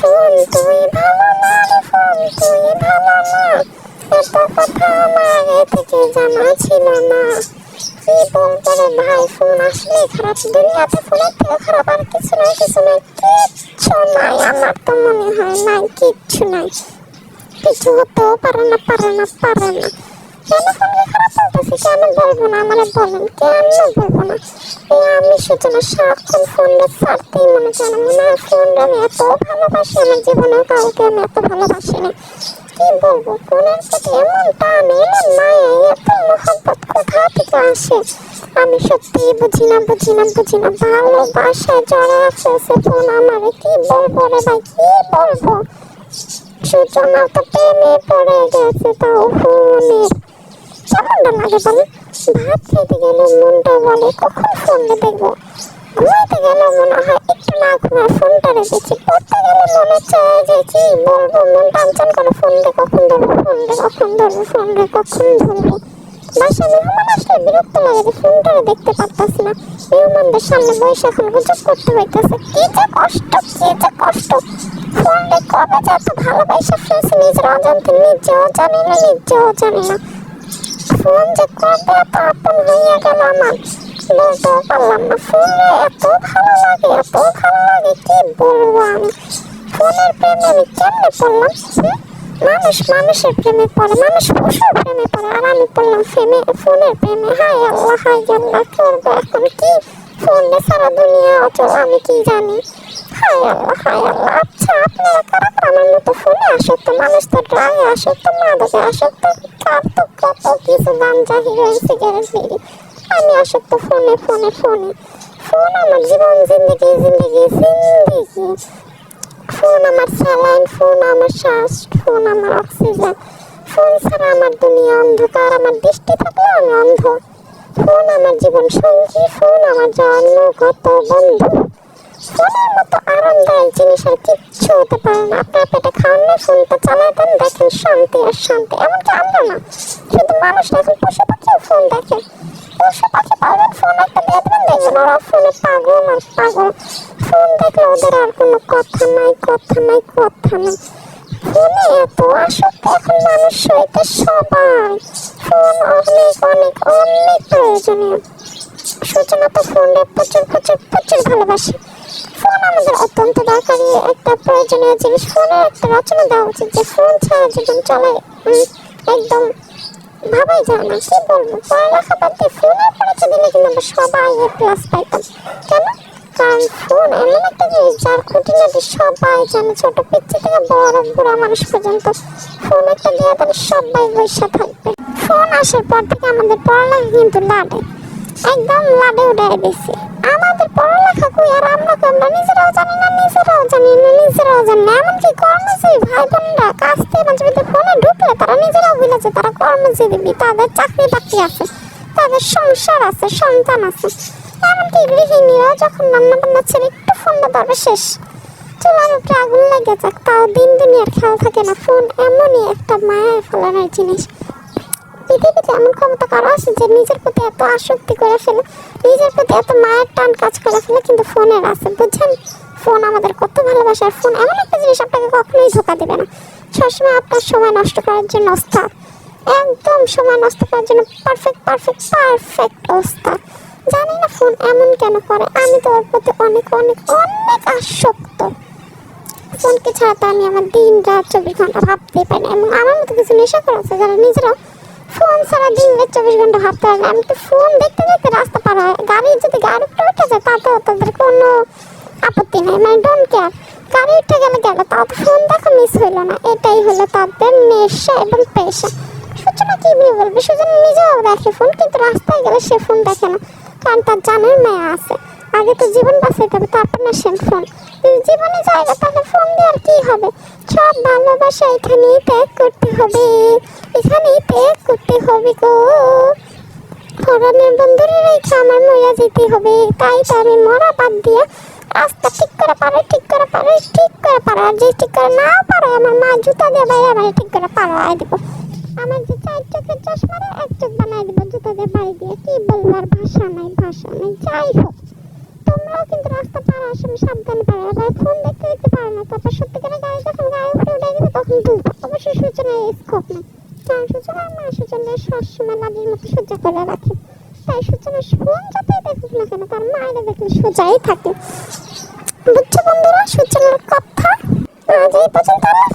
Phone তুই ভালো না রে ফোন তুই ভালো না। এত কথা আমার আগে থেকে জানা ছিল না। কি বলব রে ভাই ফোন আসলে খারাপ, দুনিয়াতে ফোনের থেকে খারাপ আর কিছু নাই কিছু নাই, কিচ্ছু নাই, আমার তো মনে হয় নাই, কিচ্ছু নাই। কিছু হতেও পারে না পারে না পারে না। কেন ফোনকে খারাপ বলতেছি কেন বলব না আমার বলেন কেন বলব না এই আমি সূচনা সারাক্ষণ ফোনটা ছাড়তেই মনে মনে হয় ফোনটা আমি এত ভালোবাসি আমার জীবনে কাউকে আমি এত ভালোবাসি না। কি বলব ফোনের প্রতি এমন টান এমন এত মহব্বত কোথা থেকে আসে আমি সত্যি বুঝি না বুঝি না বুঝি না ভালোবাসায় জড়া ফেলছে ফোন আমারে কি বলব রে ভাই কি বলব সূচনা তো প্রেমে পড়ে গেছে, তাও লাগে বলে, ভাত খেতে গেলে মনটা বলে, কখন ফোনটা দেখব? ঘুমাইতে গেলে মনে হয় একটু না ঘুমায় ফোনটা রেখেছি। পড়তে গেলে মনে চায় যে, কি বলব মন টানচান করে ফোন রে কখন ধরবো ফোন রে কখন ধরবো ফোন রে কখন ধরবো? বাসা মেহমান আসলে বিরক্ত লাগে যে ফোনটা দেখতে পারতাছি না। মেহমানদের সামনে বসে এখন গুজব করতে হইতেছে। কি যে কষ্ট, কি যে কষ্ট। ফোন রে কবে যে এত ভালোবাসা ফেলছে নিজের অজান্তে, নিজেও জানি না, নিজেও জানি না। ফোন যে কবে এত আপন হইয়া গেল আমার। বলতেও পারলাম না, ফোনে এত ভালো লাগে, এত ভালো লাগে, কি বলব আমি? ফোনের প্রেমে আমি কেমনে পড়লাম? মানুষ মানুষের প্রেমে পড়ে, মানুষ পশুর প্রেমে পড়ে। আর আমি পড়লাম ফেমে, ফোনের প্রেমে হাই আল্লাহ হাই আল্লাহ করব এখন কি ফোন সারা দুনিয়া অচল, আমি কি জানি? হাই আল্লাহ হাই আল্লাহ আচ্ছা আপনারা কারা আমার মতো ফোনে আসক্ত মানুষ তো ড্রাগে আসক্ত, মাদকে আসক্ত। কত কিছু গাঞ্জা হিরোইন সিগারেট বিড়ি আমি আসক্ত ফোনে ফোনে ফোনে। ফোন আমার জীবন, জিন্দগি জিন্দগি জিন্দগি। ফোন আমার স্যালাইন, ফোন আমার শ্বাস, ফোন আমার অক্সিজেন। ফোন ছাড়া আমার দুনিয়া অন্ধকার, আমার দৃষ্টি থাকলেও আমি অন্ধ। ফোন আমার জীবন সঙ্গী, ফোন আমার জন্মগত বন্ধু। ফোনের মতো আরামদায়ক জিনিস আর কিচ্ছু হতে পারে না। আপনার পেটে খাওয়ান না ফোনটা চালায় দেন দেখেন শান্তি আর শান্তি। এমনকি আমরা না, শুধু মানুষ এখন পশু পাখিও ফোন দেখে। পশু পাখি পাবেন ফোন একটা দিয়ে দেবেন দেখবেন ওরা ফোনে পাগল আর পাগল। ফোন দেখলে ওদের আর কোনো কথা নাই কথা নাই কথা নাই। ফোনে এত আসক্ত এখন মানুষ হইতে সবাই। ফোন অনেক অনেক অনেক প্রয়োজনীয়। সূচনা তো ফোনটা প্রচুর প্রচুর প্রচুর ভালোবাসে। ফোন আমাদের অত্যন্ত দরকারি। একটা প্রয়োজনীয় জিনিস ফোনের একটা রচনা দেওয়া উচিত যে ফোন ছাড়া জীবন চলে একদম ভাবাই যায় না। কি বলব? পড়ালেখা বাদ দিয়ে ফোনের পরীক্ষা দিলে কিন্তু আমরা সবাই এ প্লাস পাইতাম। কেন? কারণ ফোন এমন একটা জিনিস যার খুঁটিনাটি সবাই জানে, ছোট পিচ্ছি থেকে বড় বুড়া মানুষ পর্যন্ত। ফোন একটা দিয়ে তাহলে সবাই বৈশা থাকবে। ফোন আসার পর থেকে আমাদের পড়ালেখা কিন্তু লাডে। একদম লাডে উঠাই দিছে আমাদের পড়ালেখা কই আর আমরা আমরা নিজেরাও জানি না, নিজেরাও জানি না, নিজেরাও জানি না। এমনকি কর্মজীবী ভাই বোনরা কাজ থেকে মাঝে ফোনে ঢুকলে তারা নিজেরাও যায়, তারা কর্মজীবী, তাদের চাকরি বাকরি আছে, তাদের সংসার আছে, সন্তান আছে। এমনকি গৃহিণীরাও যখন রান্না বান্না ছেড়ে একটু ফোনটা ধরবে শেষ। চুলার উপরে আগুন লেগে যাক, তাও দিন দুনিয়ার খেয়াল থাকে না, ফোন এমনই একটা মায়ের ফেলানোর জিনিস। পৃথিবীতে এমন ক্ষমতা কারও আছে যে নিজের প্রতি এত আসক্তি করে ফেলে, নিজের প্রতি এত মায়ের টান কাজ করে ফেলে, কিন্তু ফোনের আছে, বুঝছেন? ফোন আমাদের কত ভালোবাসে, আর ফোন এমন একটা জিনিস আপনাকে কখনোই ধোকা দেবে না। সবসময় আপনার সময় নষ্ট করার জন্য ওস্তাদ। একদম সময় নষ্ট করার জন্য পারফেক্ট পারফেক্ট পারফেক্ট ওস্তাদ। জানি না ফোন এমন কেন করে, আমি তো ওর প্রতি অনেক অনেক অনেক আসক্ত। ফোনকে ছাড়া তো আমি আমার দিন, রাত, চব্বিশ ঘণ্টা ভাবতেই পারি না, এবং আমার মতো কিছু নেশা করা আছে যারা নিজেরা ফোন ছাড়া দিন চব্বিশ ঘণ্টা ভাবতে পারে আমি তো ফোন দেখতে দেখতে রাস্তা পার হয়। গাড়ি যদি গাড়ি উপরে উঠে যায়, তাতেও তাদের কোনো আপত্তি নেই। মানে ডোন্ট কেয়ার গাড়ি উঠে গেলে গেল তাও তো ফোন দেখা মিস হইল না। এটাই হলো তাদের নেশা এবং পেশা সূচনা কি বলবে? সুজন নিজেও দেখে ফোন, কিন্তু রাস্তায় গেলে সে ফোন দেখে না। কারণ তার জানার মায়া আছে। আগে তো জীবন বাঁচাইতে হবে, তারপর না সে ফোন জীবনে জায়গা তাহলে ফোন দিয়ে আর কি হবে? সব ভালোবাসা এখানেই ত্যাগ করতে হবে, এখানেই ত্যাগ করতে হবে গো। ফরানের বন্ধুরে রেখে আমার মরিয়া যেতে হবে, তাই তো আমি মরা বাদ দিয়ে রাস্তা ঠিক করে পারে ঠিক করে পারে ঠিক করে পারে আর যে ঠিক করে না পারে আমার মা জুতা দিয়ে বাইরে আমার ঠিক করে পাড়ায় দিব। আমার যে চার চোখের চশমারে এক চোখ বানাই দিব, জুতা দিয়ে বাড়ি দিয়ে কি বলব আর ভাষা নাই ভাষা নাই, যাই হোক। আমরাও কিন্তু রাস্তা পার আসলে সাবধানে পারে। আবার ফোন দেখতে দেখতে পারে না। তারপর সত্যিকারের গাড়ি যখন গায়ে উঠে উঠে গেছে তখন বুঝব। অবশ্যই সূচনার স্কোপ নেই। কারণ সূচনা মা সূচনা সবসময় লাভের মতো সহ্য করে রাখে। তাই সূচনা ফোন যতই দেখুক না কেন, তার মায়েরা দেখলে সোজাই থাকে। বুঝছ বন্ধুরা, সূচনার কথা? আজ এই পর্যন্ত আমার